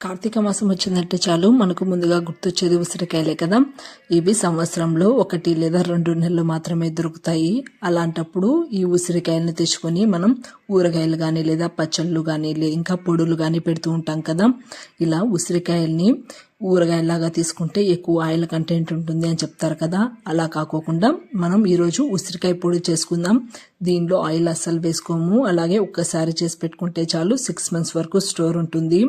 కార్తీక మాసం వచ్చిందంటే చాలు. మనకు ముందుగా గుర్తొచ్చేది ఉసిరికాయలే కదా. ఇవి సంవత్సరంలో ఒకటి లేదా రెండు నెలలు మాత్రమే దొరుకుతాయి. అలాంటప్పుడు ఈ ఉసిరికాయలను తెచ్చుకొని మనం ఊరగాయలు కానీ లేదా పచ్చళ్ళు కానీ ఇంకా పొడులు కానీ పెడుతూ ఉంటాం కదా. ఇలా ఉసిరికాయల్ని ఊరగాయలాగా తీసుకుంటే ఎక్కువ ఆయిల్ కంటెంట్ ఉంటుంది అని చెప్తారు కదా. అలా కాకోకుండా మనం ఈరోజు ఉసిరికాయ పొడి చేసుకుందాం. దీనిలో ఆయిల్ అస్సలు వేసుకోము. అలాగే ఒక్కసారి చేసి పెట్టుకుంటే చాలు సిక్స్ మంత్స్ వరకు స్టోర్ ఉంటుంది.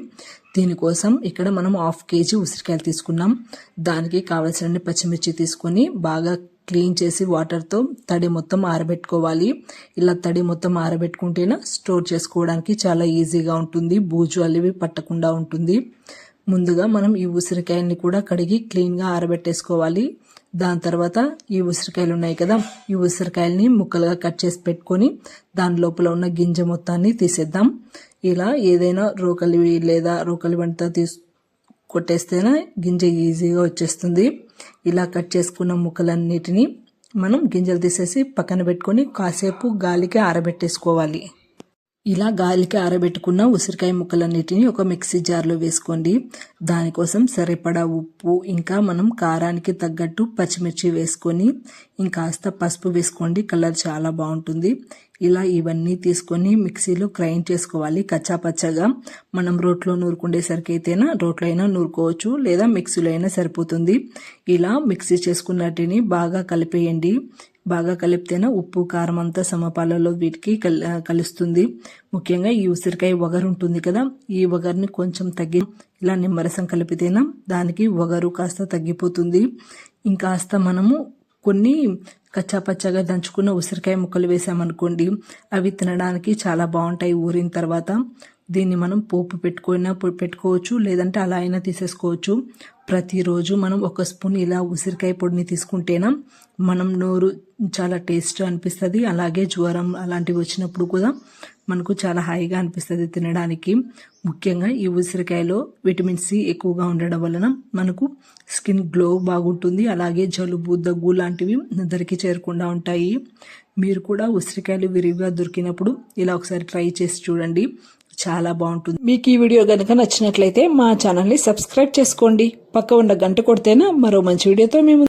దీనికోసం ఇక్కడ మనం హాఫ్ కేజీ ఉసిరికాయలు తీసుకున్నాం. దానికి కావలసిన పచ్చిమిర్చి తీసుకొని బాగా క్లీన్ చేసి వాటర్తో తడి మొత్తం ఆరబెట్టుకోవాలి. ఇలా తడి మొత్తం ఆరబెట్టుకుంటేనే స్టోర్ చేసుకోవడానికి చాలా ఈజీగా ఉంటుంది. బూజు అలివి పట్టకుండా ఉంటుంది. ముందుగా మనం ఈ ఉసిరికాయల్ని కూడా కడిగి క్లీన్గా ఆరబెట్టేసుకోవాలి. దాని తర్వాత ఈ ఉసిరికాయలు ఉన్నాయి కదా ఈ ఉసిరికాయల్ని ముక్కలుగా కట్ చేసి పెట్టుకొని దాని లోపల ఉన్న గింజ మొత్తాన్ని తీసేద్దాం. ఇలా ఏదైనా రోకలి లేదా రోకలి వంట తీసు కొట్టేస్తేనే గింజ ఈజీగా వచ్చేస్తుంది. ఇలా కట్ చేసుకున్న ముక్కలన్నిటిని మనం గింజలు తీసేసి పక్కన పెట్టుకొని కాసేపు గాలికి ఆరబెట్టేసుకోవాలి. ఇలా గాలికి ఆరబెట్టుకున్న ఉసిరికాయ ముక్కలన్నిటిని ఒక మిక్సీ జార్లో వేసుకోండి. దానికోసం సరిపడా ఉప్పు ఇంకా మనం కారానికి తగ్గట్టు పచ్చిమిర్చి వేసుకొని ఇంకాస్త పసుపు వేసుకోండి. కలర్ చాలా బాగుంటుంది. ఇలా ఇవన్నీ తీసుకొని మిక్సీలో గ్రైండ్ చేసుకోవాలి కచ్చా పచ్చగా మనం రోట్లో నూరుకుండేసరికి అయితేనా రోట్లో అయినా నూరుకోవచ్చు లేదా మిక్సీలో అయినా సరిపోతుంది. ఇలా మిక్సీ చేసుకున్నటిని బాగా కలిపేయండి. బాగా కలిపితేనే ఉప్పు కారం అంతా సమపాలలో వీటికి కలుస్తుంది. ముఖ్యంగా ఈ ఉసిరికాయ వగరు ఉంటుంది కదా ఈ వగరుని కొంచెం తగ్గి ఇలా నిమ్మరసం కలిపితేనా దానికి వగరు కాస్త తగ్గిపోతుంది. ఇంకాస్త మనము కొన్ని కచ్చాపచ్చాగా దంచుకున్న ఉసిరికాయ ముక్కలు వేసామనుకోండి అవి తినడానికి చాలా బాగుంటాయి. ఊరిన తర్వాత దీన్ని మనం పోపు పెట్టుకున్నా పెట్టుకోవచ్చు లేదంటే అలా అయినా తీసేసుకోవచ్చు. ప్రతిరోజు మనం ఒక స్పూన్ ఇలా ఉసిరికాయ పొడిని తీసుకుంటేనా మనం నోరు చాలా టేస్ట్ అనిపిస్తుంది. అలాగే జ్వరం అలాంటివి వచ్చినప్పుడు కూడా మనకు చాలా హాయిగా అనిపిస్తుంది తినడానికి. ముఖ్యంగా ఈ ఉసిరికాయలో విటమిన్ సి ఎక్కువగా ఉండడం వలన మనకు స్కిన్ గ్లో బాగుంటుంది. అలాగే జలుబు దగ్గు లాంటివి నిద్రకి చేరకుండా ఉంటాయి. మీరు కూడా ఉసిరికాయలు విరివిగా దొరికినప్పుడు ఇలా ఒకసారి ట్రై చేసి చూడండి. చాలా బాగుంటుంది. మీకు ఈ వీడియో కనుక నచ్చినట్లయితే మా ఛానల్ని సబ్స్క్రైబ్ చేసుకోండి. పక్క ఉన్న గంట కొడితేనే మరో మంచి వీడియోతో మేము